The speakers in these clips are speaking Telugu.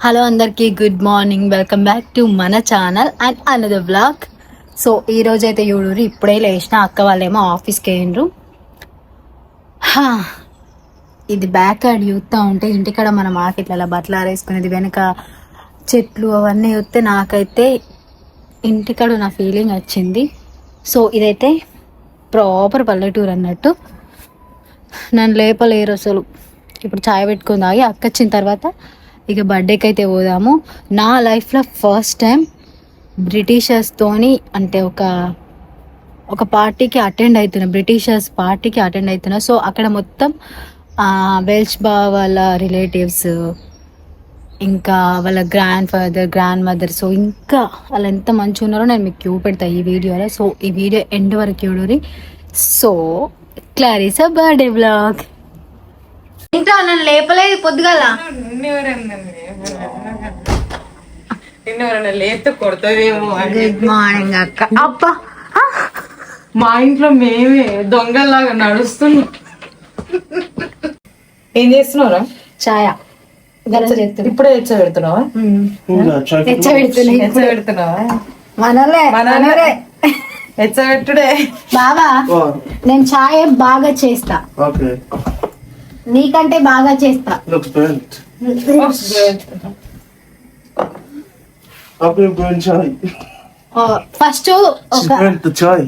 హలో అందరికీ good morning welcome back to మన channel and another blog so ఈ రోజు అయితే యూడూరు ఇప్పుడే లేచిన అక్క వాళ్ళేమో ఆఫీస్కి వేయండ్రు ఇది బ్యాక్ యార్డ్ చూస్తూ ఉంటే ఇంటికాడ మనం మార్కెట్లలో బట్టలు ఆరేసుకునేది వెనక చెట్లు అవన్నీ చూస్తే నాకైతే ఇంటికాడ నా ఫీలింగ్ వచ్చింది. సో ఇదైతే ప్రాపర్ పల్లెటూరు అన్నట్టు. నన్ను లేపలేరు అసలు. ఇప్పుడు చాయ్ పెట్టుకుని తాగి అక్క వచ్చిన తర్వాత ఇక బర్త్డేకి అయితే పోదాము. నా లైఫ్లో ఫస్ట్ టైం బ్రిటిషర్స్తోని అంటే ఒక ఒక పార్టీకి అటెండ్ అవుతున్నా బ్రిటిషర్స్ పార్టీకి అటెండ్ అవుతున్నా సో అక్కడ మొత్తం ఆ, వెల్ష్ బా వాళ్ళ రిలేటివ్స్ ఇంకా వాళ్ళ grandfather grandmother so ఇంకా వాళ్ళు ఎంత మంచిగా ఉన్నారో నేను మీకు చూపెడతా ఈ వీడియోలో. సో ఈ వీడియో ఎండ్ వరకు చూడరి సో క్లారీసా బర్త్డే బ్లాగ్. ఇంకా నన్ను లేపలేదు పొద్దుగల. కొడతావేమో. గుడ్ మార్నింగ్ అక్క. ఆ, మా ఇంట్లో మేమే దొంగల్లాగా నడుస్తున్నాం. ఏం చేస్తున్నావురా? ఛాయ చేస్తుంది ఇప్పుడే హెచ్చ పెడుతున్నావా? మనలే మనలే. బాబా నేను ఛాయ్ బాగా చేస్తా. Okay, నీకంటే బాగా చేస్తా. First chai.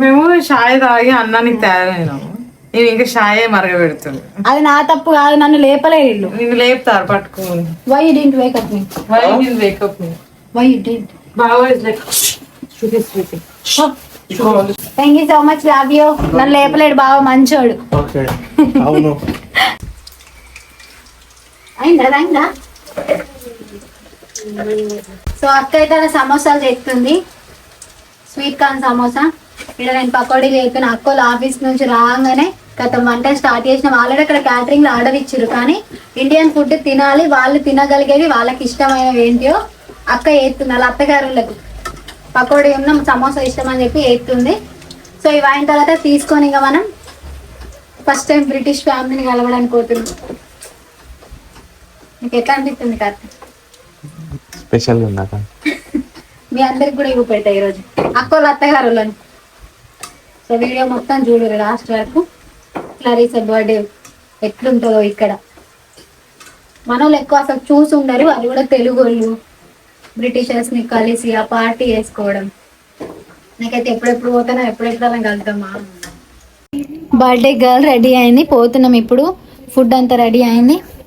మేము షాయ్ తాగి అన్నానికి తయారైనాము. నేను ఇంకా షాయే మరగబెడుతుంది అది నా తప్పు కాదు నన్ను లేపలేదు ఇల్లు నిన్ను లేపుతారు పట్టుకోని. Why didn't wake up me why నేను వేకప్ వై డింట్ బాగా like Shruti Shruti thank you so much love you నన్ను లేపలేడు బాగా మంచోడు. Don't know. అయిందా? అయిందా? సో అక్క అయితే సమోసాలు చేస్తుంది. Sweet corn samosa. ఇక్కడ నేను పకోడీలు చేస్తున్నా. అక్కోళ్ళ ఆఫీస్ నుంచి రాగానే గత వంట స్టార్ట్ చేసిన ఆల్రెడీ అక్కడ క్యాటరింగ్లో ఆర్డర్ ఇచ్చారు కానీ ఇండియన్ ఫుడ్ తినాలి వాళ్ళు తినగలిగేవి వాళ్ళకి ఇష్టమైనవి ఏంటియో అక్క ఏస్తుంది వాళ్ళ అత్తగారులకు పకోడీ ఉన్న సమోసా ఇష్టం అని చెప్పి ఏస్తుంది సో ఇవి అయిన తర్వాత తీసుకొని ఇంకా మనం ఫస్ట్ టైం బ్రిటిష్ ఫ్యామిలీని కలవడానికి పోతున్నాం. మీకు ఎట్లా అనిపిస్తుంది కార్తీక్ స్పెషల్ ఉన్నాక మీ అందరికి కూడా ఇవి పెడతాయి ఈరోజు అక్కోళ్ళ అత్తగారు సో వీడియో మొత్తం చూడరు లాస్ట్ వరకు. క్లరీసా బర్త్డే ఎట్లుంటుందో ఇక్కడ. మనోళ్ళు ఎక్కువ అసలు చూసి ఉండరు అది కూడా తెలుగు వాళ్ళు. బ్రిటిషర్స్ని కలిసి ఆ పార్టీ వేసుకోవడం నాకైతే ఎప్పుడెప్పుడు పోతానో ఎప్పుడెప్పుడు అలా కలుద్దామా బర్త్డే గర్ల్ రెడీ అయింది పోతున్నాం ఇప్పుడు. ఫుడ్ అంతా రెడీ అయింది.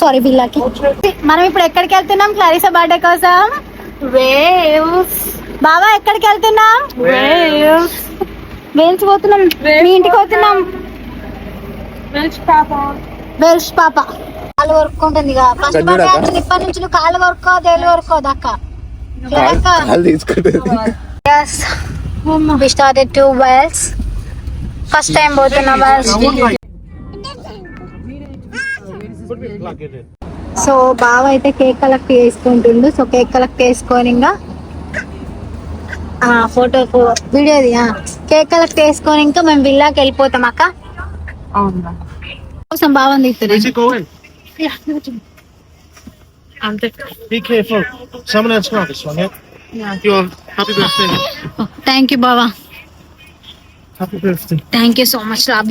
సారీ విల్లాకి మనం ఇప్పుడు ఎక్కడికి వెళ్తున్నాం? క్లారిసా బర్త్డే కోసం? బాబా ఎక్కడికి వెళ్తున్నాం? వేల్స్ పోతున్నాం. మీ ఇంటికి పోతున్నాం. వెల్స్ పాప. కాలు కొరుక్కుంటుంది ఫస్ట్ బర్త్డే ఇప్పటి నుంచి నువ్వు కాలు కొరుక్కో తేలు తీసుకుంటుంది. Yes. We started two wells. First time పోతున్నాం wells. సో బావ అయితే కేక్ కలెక్ట్ చేసుకుంటుండు. సో కేక్ కలెక్ట్ చేసుకొని ఇంకా ఫోటో వీడియోది కేక్ కలెక్ట్ చేసుకొని ఇంకా మేము విల్లాకి వెళ్ళిపోతాం అక్క. అవునా కోసం బాగుంది? అంతే. థ్యాంక్ యూ బావా. Thank you so much love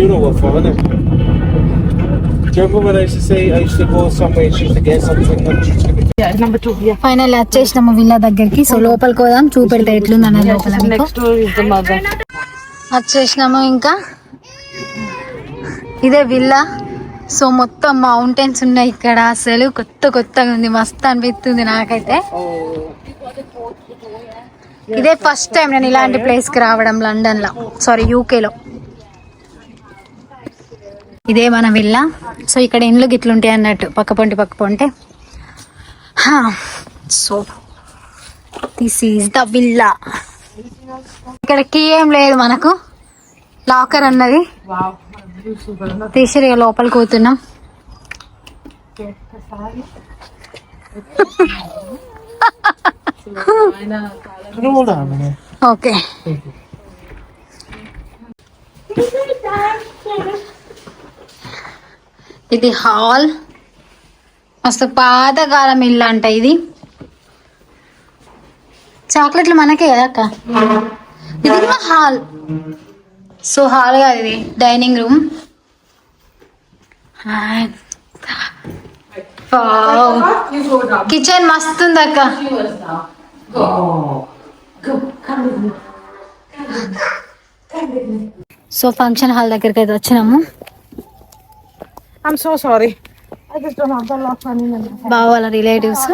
you Let's go. Sooner or further. Do you remember when I used to say I used to go somewhere and she used to get something and she gonna number two final వచ్చేసినాము విల్లా దగ్గరికి. సో లోపలికి పోదాం. చూపెడతా ఎట్లుందన్న లోపల మీకు. నెక్స్ట్ ఇస్ ద మదర్ వచ్చేసినాము ఇంకా. ఇదే విల్లా. సో మొత్తం మౌంటైన్స్ ఉన్నాయి ఇక్కడ. అసలు కొత్త కొత్తగా ఉంది. మస్తు అనిపిస్తుంది నాకైతే. ఇదే ఫస్ట్ టైం నేను ఇలాంటి ప్లేస్కి రావడం లండన్లో. సారీ యూకేలో ఇదే మన విల్లా. సో ఇక్కడ ఇండ్లు గిట్లుంటాయి అన్నట్టు. పక్క పొంటి పక్క పొంటే. So this is the villa ఇక్కడ కీ ఏం లేదు మనకు. లాకర్ అన్నది. తీసిరి లోపలికి పోతున్నాం. ఓకే ఇది హాల్. మస్తు పాతకాలం ఇల్లు అంట ఇది. చాక్లెట్లు మనకే కదా అక్క? ఇది కూడా హాల్. సో హాల్ కాదు ఇది డైనింగ్ రూమ్. కిచెన్ మస్తు ఉంది అక్క. సో ఫంక్షన్ హాల్ దగ్గరికి అయితే వచ్చినాము. Lock on me. బావ వాళ్ళ రిలేటివ్స్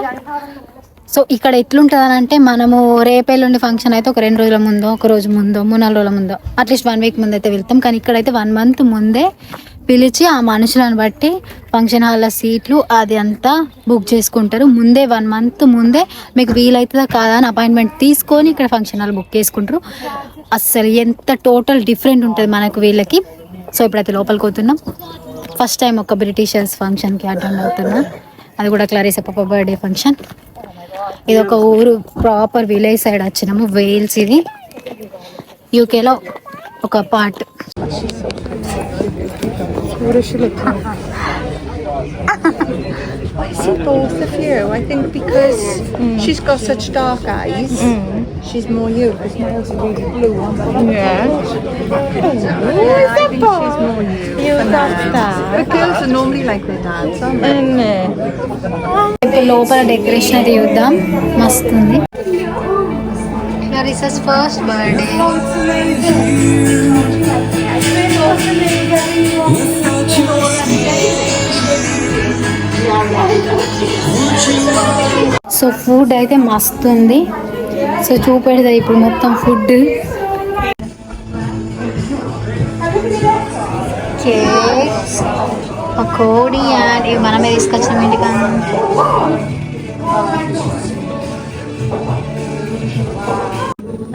సో ఇక్కడ ఎట్లుంటుంది అని అంటే మనము రేపేళ్ళుండి ఫంక్షన్ అయితే ఒక రెండు రోజుల ముందో ఒక రోజు ముందో మూడు నాలుగు రోజుల ముందో అట్లీస్ట్ వన్ వీక్ ముందు అయితే వెళ్తాం. కానీ ఇక్కడైతే వన్ మంత్ ముందే పిలిచి ఆ మనుషులను బట్టి ఫంక్షన్ హాల్లో సీట్లు అది అంతా బుక్ చేసుకుంటారు. ముందే వన్ మంత్ ముందే మీకు వీలవుతుందా కాదా అని అపాయింట్మెంట్ తీసుకొని ఇక్కడ ఫంక్షన్ హాల్ బుక్ చేసుకుంటారు. అస్సలు ఎంత టోటల్ డిఫరెంట్ ఉంటుంది మనకు వీళ్ళకి. సో ఇప్పుడైతే లోపలికి పోతున్నాం. ఫస్ట్ టైం ఒక బ్రిటిషర్స్ ఫంక్షన్కి అటెండ్ అవుతున్నా. అది కూడా క్లారీస్ పాప బర్త్డే ఫంక్షన్ ఇది ఒక ఊరు ప్రాపర్ విలేజ్ సైడ్ వచ్చినాము వేల్స్ ఇది. యూకేలో ఒక part I see both of you. I think because she's got such dark eyes, she's more you. Because Miles are really blue. Yeah. yeah I think she's more you. You got that. But girls are normally like their dads, aren't they? ఇప్పుడు లోపల డెకరేషన్ అయితే చూద్దాం మస్తు ఉంది క్లారిసస్ ఫస్ట్ బర్త్డే సో ఫుడ్ అయితే మస్తు ఉంది సో చూపెడతా ఇప్పుడు మొత్తం ఫుడ్ కేక్స్ పకోడీ అండ్ ఇవి మనమే తీసుకొచ్చిన ఇంటికి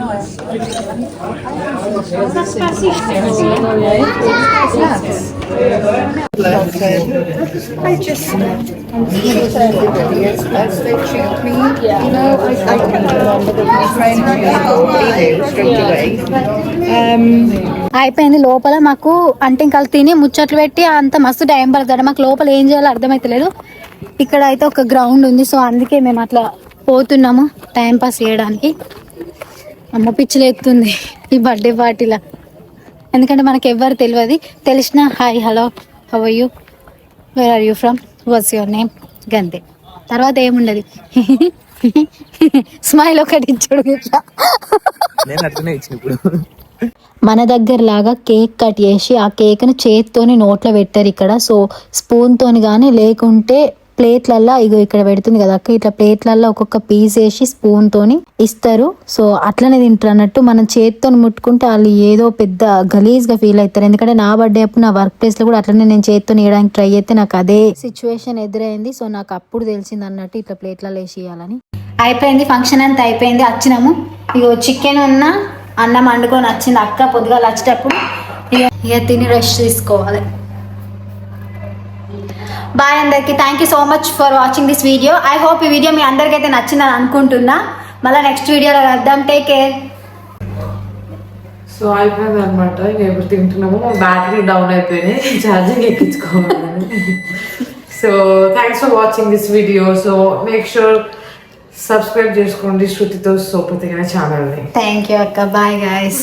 I just everybody as, as they treat me. You know, I, I can remember that my friend really knew straight away. Um, అయిపోయింది లోపల మాకు అంటే ఇంకా తిని ముచ్చట్లు పెట్టి అంత మస్తు టైం పడుతుంది మాకు లోపల ఏం చేయాలో అర్థమైతలేదు ఇక్కడ అయితే ఒక గ్రౌండ్ ఉంది సో అందుకే మేము అట్లా పోతున్నాము టైం పాస్ చేయడానికి అమ్మ పిచ్చిలు ఎత్తుంది ఈ బర్త్డే పార్టీలో. ఎందుకంటే మనకి ఎవ్వరు తెలియదు తెలిసిన hi hello how you where are you from what's your name గంతే. తర్వాత ఏముండదు? స్మైల్ ఒకటి ఇచ్చాడు ఇట్లా. మన దగ్గర లాగా కేక్ కట్ చేసి ఆ కేక్ని చేత్తోని నోట్లో పెట్టారు ఇక్కడ. సో స్పూన్తోని కానీ లేకుంటే ప్లేట్లల్లో ఇగో ఇక్కడ పెడుతుంది కదా అక్క. ఇట్లా ప్లేట్లల్లో ఒక్కొక్క పీస్ వేసి స్పూన్ తోని ఇస్తారు. సో అట్లనే తింటారు అన్నట్టు మనం చేతితో ముట్టుకుంటే వాళ్ళు ఏదో పెద్ద గలీజ్గా ఫీల్ అవుతారు. ఎందుకంటే నా బర్త్డే అప్పుడు నా వర్క్ ప్లేస్లో కూడా అట్లనే నేను చేతితో నేయడానికి ట్రై అయితే నాకు అదే సిచ్యువేషన్ ఎదురైంది. సో నాకు అప్పుడు తెలిసింది అన్నట్టు ఇట్లా ప్లేట్లలో వేసి ఇవ్వాలని అయిపోయింది ఫంక్షన్ అంతా అయిపోయింది. వచ్చినాము. ఇగో చికెన్ ఉన్న అన్నం వండుకొని వచ్చింది అక్క పొద్దుగాల వచ్చేటప్పుడు. ఇక తిని రెస్ట్ తీసుకోవాలి. బాయ్ అందరికి. Thank you so much for watching this video I hope ఈ వీడియో మీ అందరికైతే నచ్చిందని అనుకుంటున్నా. మళ్ళీ నెక్స్ట్ వీడియోలో కలుద్దాం. టేక్ కేర్ సో అయిపోయింది అనమాట ఇక ఇప్పుడు తింటున్నాము. బ్యాటరీ డౌన్ అయిపోయినాయి. ఛార్జింగ్ ఎక్కించుకోవాలి. So thanks for watching this video so make sure subscribe చేసుకోండి. శృతితో సోపతి ఛానల్ని థ్యాంక్ యూ అక్క. Bye guys